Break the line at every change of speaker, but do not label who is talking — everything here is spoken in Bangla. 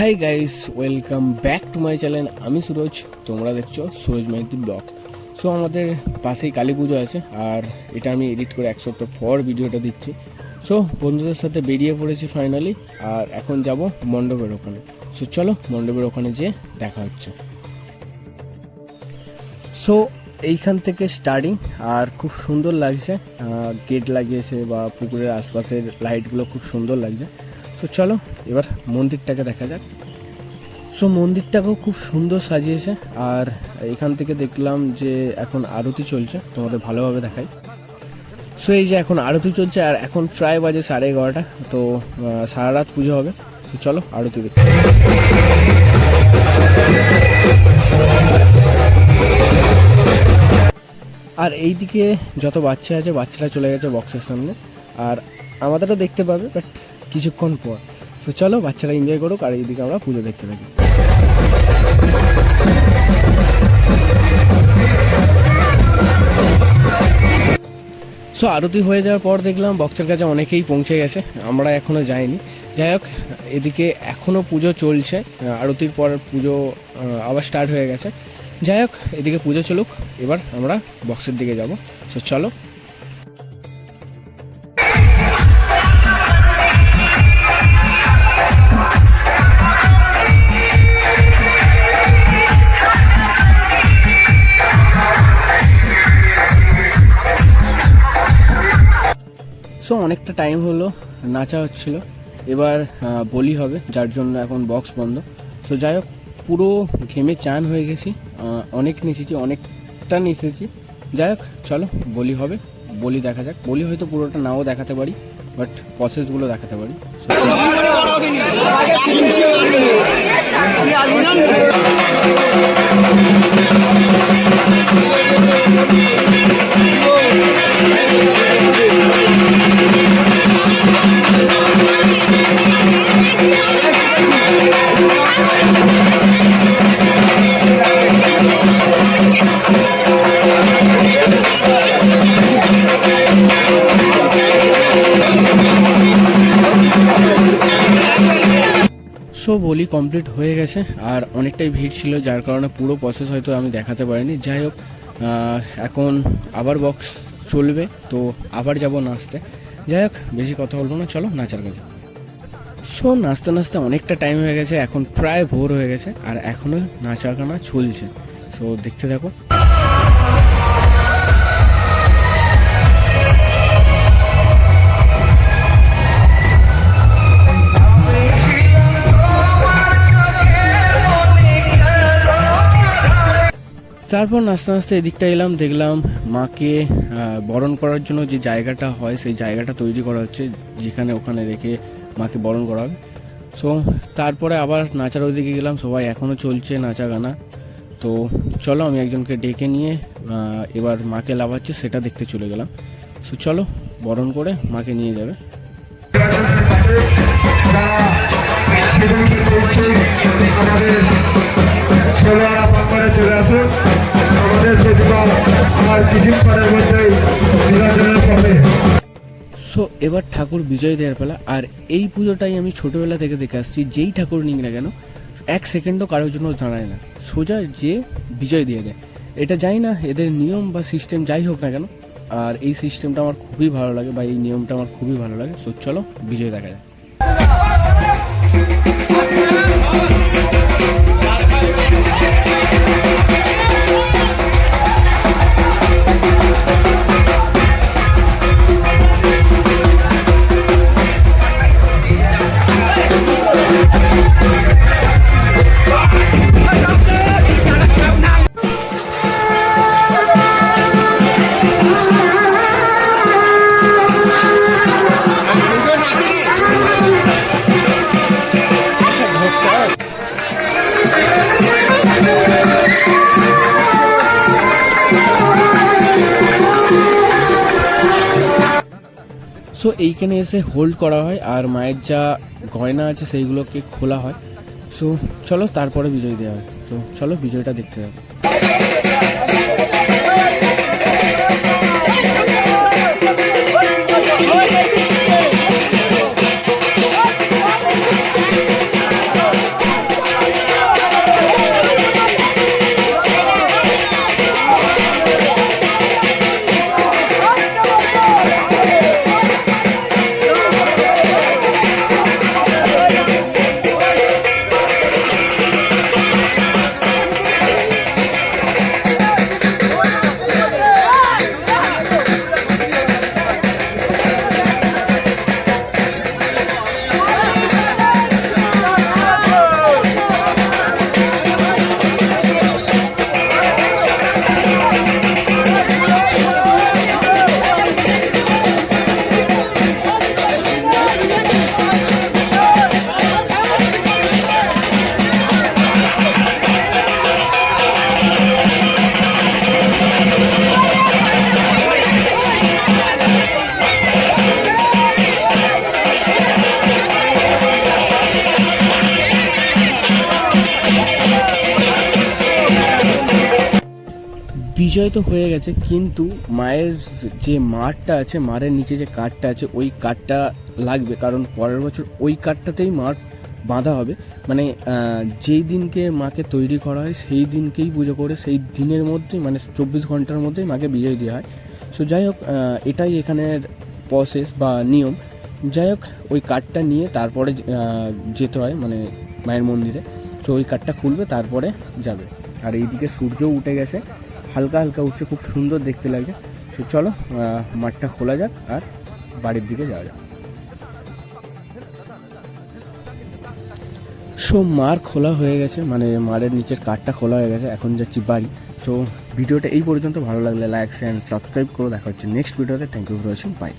Hi guys welcome back to my channel আমি সুরজ, তোমরা দেখছ সুরজ মাইতি ব্লগ। সো আমাদের পাশেই কালী পুজো আছে, আর এটা আমি এডিট করে এক সপ্তাহ পর ভিডিওটা দিচ্ছি। সো বন্ধুদের সাথে বেরিয়ে পড়েছি ফাইনালি আর এখন যাব মণ্ডপের ওখানে। সো চলো মণ্ডপের ওখানে যেয়ে দেখা হচ্ছে। সো এইখান থেকে স্টার্টিং আর খুব সুন্দর লাগছে। গেট লাগিয়েছে বা পুকুরের আশপাশের লাইটগুলো খুব সুন্দর লাগছে। তো চলো, এবার মন্দিরটাকে দেখা যাক। সো মন্দিরটাকেও খুব সুন্দর সাজিয়েছে, আর এখান থেকে দেখলাম যে এখন আরতি চলছে, তোমাদের ভালোভাবে দেখাই। সো এই যে এখন আরতি চলছে, আর এখন প্রায় বাজে সাড়ে এগারোটা, তো সারা রাত পুজো হবে। তো চলো, আরতি দেখতে আর এইদিকে যত বাচ্চা আছে, বাচ্চারা চলে গেছে বক্সের সামনে। আর আমাদেরও দেখতে পাবে বাট কিছুক্ষণ পর। তো চলো, বাচ্চারা এনজয় করুক আর এইদিকে আমরা পুজো দেখতে থাকি। সো আরতি হয়ে যাওয়ার পর দেখলাম বক্সের কাছে অনেকেই পৌঁছে গেছে, আমরা এখনও যাইনি। যাই হোক, এদিকে এখনও পুজো চলছে, আরতির পর পুজো আবার স্টার্ট হয়ে গেছে। যাই হোক, এদিকে পুজো চলুক, এবার আমরা বক্সের দিকে যাব। সো চলো। সো অনেকটা টাইম হলো, নাচা হচ্ছিল। এবার বলি হবে, যার জন্য এখন বক্স বন্ধ। তো যাই হোক, পুরো ঘেমে চান হয়ে গেছি। অনেক নেচেছি, অনেকটা নেচেছি। যাই হোক, চলো, বলি হবে, বলি দেখা যাক। বলি হয়তো পুরোটা নাও দেখাতে পারি বাট প্রসেসগুলো দেখাতে পারি। So, সো বলি কমপ্লিট হয়ে গেছে, আর অনেকটাই ভিড় ছিল, যার কারণে পুরো প্রসেস হয়তো আমি দেখাতে পারিনি। যাই হোক এখন আবার বক্স চলবে, তো আবার যাব নাচতে। যাই হোক, বেশি কথা বলব না, চলো নাচার কাছে সো নাচতে নাচতে অনেকটা টাইম হয়ে গেছে, এখন প্রায় ভোর হয়ে গেছে, আর এখনও নাচার গানা চলছে। সো দেখতে থাকো। তারপর নাচতে নাচতে এদিকটা এলাম, দেখলাম মাকে বরণ করার জন্য যে জায়গাটা হয়, সেই জায়গাটা তৈরি করা হচ্ছে, যেখানে ওখানে রেখে মাকে বরণ করা হবে সো তারপরে আবার নাচার ওইদিকে গেলাম, সবাই এখনও চলছে নাচা গানা তো চলো, আমি একজনকে ডেকে নিয়ে এবার মাকে লাভাচ্ছে সেটা দেখতে চলে গেলাম। সো চলো, বরণ করে মাকে নিয়ে যাবে।
চলে আমাদের
সো এবার ঠাকুর বিজয় দেওয়ার পালা, আর এই পুজোটাই আমি ছোটোবেলা থেকে দেখে আসছি, যেই ঠাকুর নিক না কেন, এক সেকেন্ডও কারোর জন্য দাঁড়ায় না। সোজা যে বিজয় দিয়ে দেয়। এটা জানি না, এদের নিয়ম বা সিস্টেম যাই হোক না কেন, আর এই সিস্টেমটা আমার খুবই ভালো লাগে বা এই নিয়মটা আমার খুবই ভালো লাগে। সো চলো বিজয় দেখা যায় সো এইখানে এসে হোল্ড করা হয় আর মায়ের যা গয়না আছে সেইগুলোকে খোলা হয়। সো চলো তারপরে বিজয় দেওয়া হয় তো চলো বিজয়টা দেখতে যাব। বিজয় তো হয়ে গেছে, কিন্তু মায়ের যে মাঠটা আছে, মারের নিচে যে কাঠটা আছে, ওই কাঠটা লাগবে, কারণ পরের বছর ওই কাঠটাতেই মাঠ বাঁধা হবে। মানে যেই দিনকে মাকে তৈরি করা হয়, সেই দিনকেই পুজো করে, সেই দিনের মধ্যেই মানে চব্বিশ ঘণ্টার মধ্যেই মাকে বিজয় দেওয়া হয়। সো যাই হোক এটাই এখানের প্রসেস বা নিয়ম। যাই হোক, ওই কাঠটা নিয়ে তারপরে যেতে হয় মানে মায়ের মন্দিরে। তো ওই কাঠটা খুলবে, তারপরে যাবে। আর এইদিকে সূর্য উঠে গেছে। হালকা হালকা উঠছে খুব সুন্দর দেখতে লাগে তো চলো মাঠটা খোলা যাক আর বাড়ির দিকে যাওয়া যাক। সো মার খোলা হয়ে গেছে মানে মারের নিচের কাঠটা খোলা হয়ে গেছে, এখন যাচ্ছি বাড়ি। তো ভিডিওটা এই পর্যন্ত ভালো লাগলে লাইক অ্যান্ড সাবস্ক্রাইব করে। দেখা হচ্ছে নেক্সট ভিডিওতে thank you for watching bye